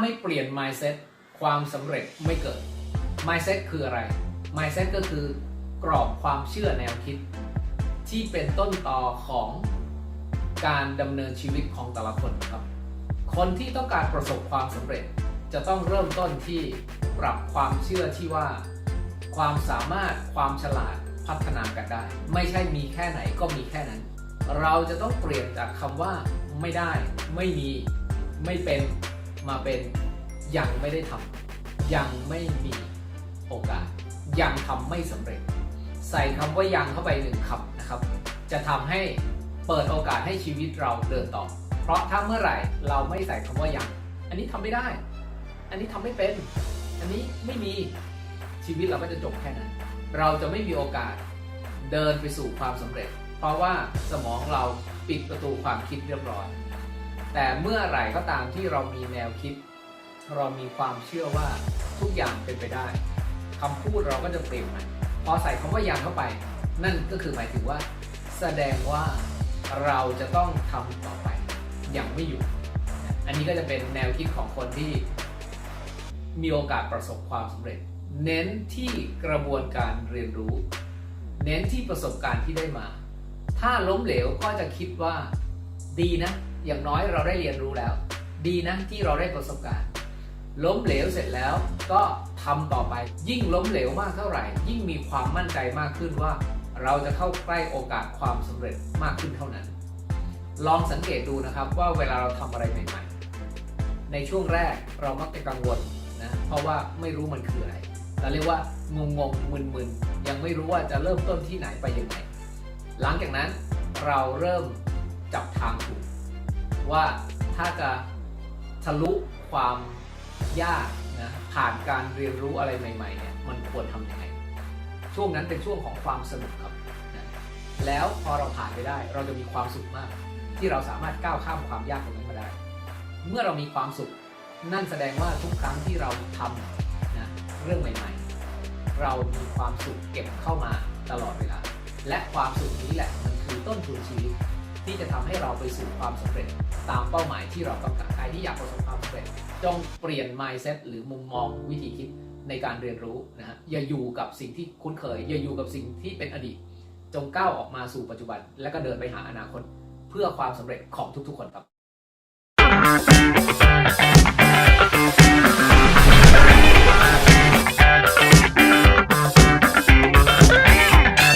ไม่เปลี่ยน mindset ความสำเร็จไม่เกิด mindset คืออะไร mindset ก็คือกรอบความเชื่อแนวคิด ที่เป็นต้นต่อของการดำเนินชีวิตของแต่ละคนครับ คนที่ต้องการประสบความสำเร็จจะต้องเริ่มต้นที่ปรับความเชื่อที่ว่า ความสามารถความฉลาดพัฒนากันได้ ไม่ใช่มีแค่ไหนก็มีแค่นั้น เราจะต้องเปลี่ยนจากคำว่า ไม่ได้ ไม่มี ไม่เป็น มาเป็นยังไม่ได้ทำยังไม่มีโอกาส ยังทำไม่สำเร็จ ใส่คำว่ายังเข้าไปหนึ่งคำนะครับ จะทำให้เปิดโอกาสให้ชีวิตเราเดินต่อ เพราะถ้าเมื่อไหร่เราไม่ใส่คำว่ายัง อันนี้ทำไม่ได้ อันนี้ทำไม่เป็น อันนี้ไม่มีชีวิตเราก็จะจบแค่นั้น เราจะไม่มีโอกาสเดินไปสู่ความสำเร็จ เพราะว่าสมองเราปิดประตูความคิดเรียบร้อย แต่เมื่อไหร่ก็ตามที่เรามีแนวคิด เรามีความเชื่อว่าทุกอย่างเป็นไปได้คำพูดเราก็จะเปลี่ยนใหม่พอใส่คำว่ายังเข้าไป นั่นก็คือหมายถึงว่า แสดงว่าเราจะต้องทำต่อไปอย่างไม่หยุดอันนี้ก็จะเป็นแนวคิดของคนที่มีโอกาสประสบความสำเร็จ เน้นที่กระบวนการเรียนรู้ เน้นที่ประสบการณ์ที่ได้มา ถ้าล้มเหลวก็จะคิดว่าดีนะ อย่างน้อยเราได้เรียนรู้แล้ว ดีนะที่เราได้ประสบการณ์ ล้มเหลวเสร็จแล้วก็ทำต่อไป ยิ่งล้มเหลวมากเท่าไหร่ ยิ่งมีความมั่นใจมากขึ้นว่า เราจะเข้าใกล้โอกาสความสำเร็จมากขึ้นเท่านั้น ลองสังเกตดูนะครับว่าเวลาเราทำอะไรใหม่ ๆ ในช่วงแรกเรามักจะกังวลนะเพราะว่าไม่รู้มันคืออะไรเราเรียกว่างงงๆมึนๆยังไม่รู้ว่าจะเริ่มต้นที่ไหนไปยังไงหลังจากนั้นเราเริ่มจับทางถูก ว่าถ้าจะทะลุความยากนะผ่านการเรียนรู้อะไรใหม่ๆเนี่ยมันควรทำยังไง ช่วงนั้นเป็นช่วงของความสนุกครับนะแล้วพอเราผ่านไปได้ เราจะมีความสุขมาก ที่เราสามารถก้าวข้ามความยากตรงนั้นมาได้ เมื่อเรามีความสุข นั่นแสดงว่าทุกครั้งที่เราทำนะเรื่องใหม่ ๆ เรามีความสุขเก็บเข้ามาตลอดเวลา และความสุขนี้แหละมันคือต้นทุนชีวิต ที่จะทำให้เราไปสู่ความสำเร็จ ตามเป้าหมายที่เราต้องการใครที่อยากประสบความสำเร็จ จงเปลี่ยน mindset หรือมุมมองวิธีคิดในการเรียนรู้นะฮะอย่าอยู่กับสิ่งที่คุ้นเคย อย่าอยู่กับสิ่งที่เป็นอดีต จงก้าวออกมาสู่ปัจจุบัน และก็เดินไปหาอนาคต เพื่อความสำเร็จของทุกๆคนครับ